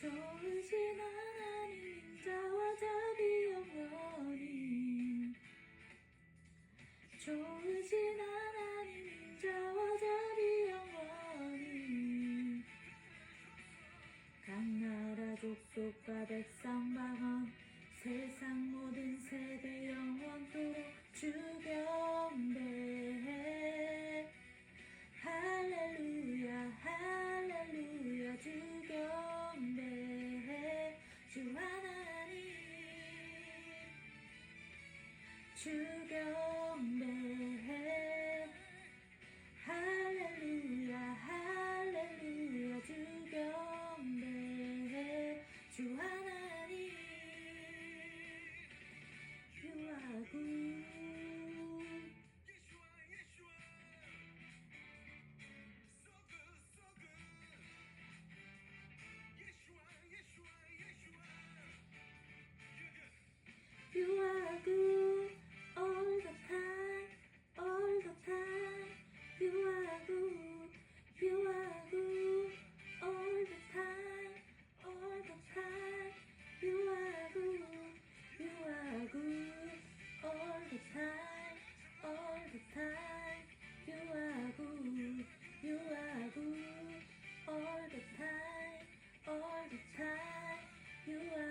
좋으신 하나님 인자와 자비 영원히 좋으신 하나님 인자와 자비 영원히 각 나라 족속과 백성 방언 주경배해. 할렐루야 할렐루야 주경배해. 주 하나님 유아군 you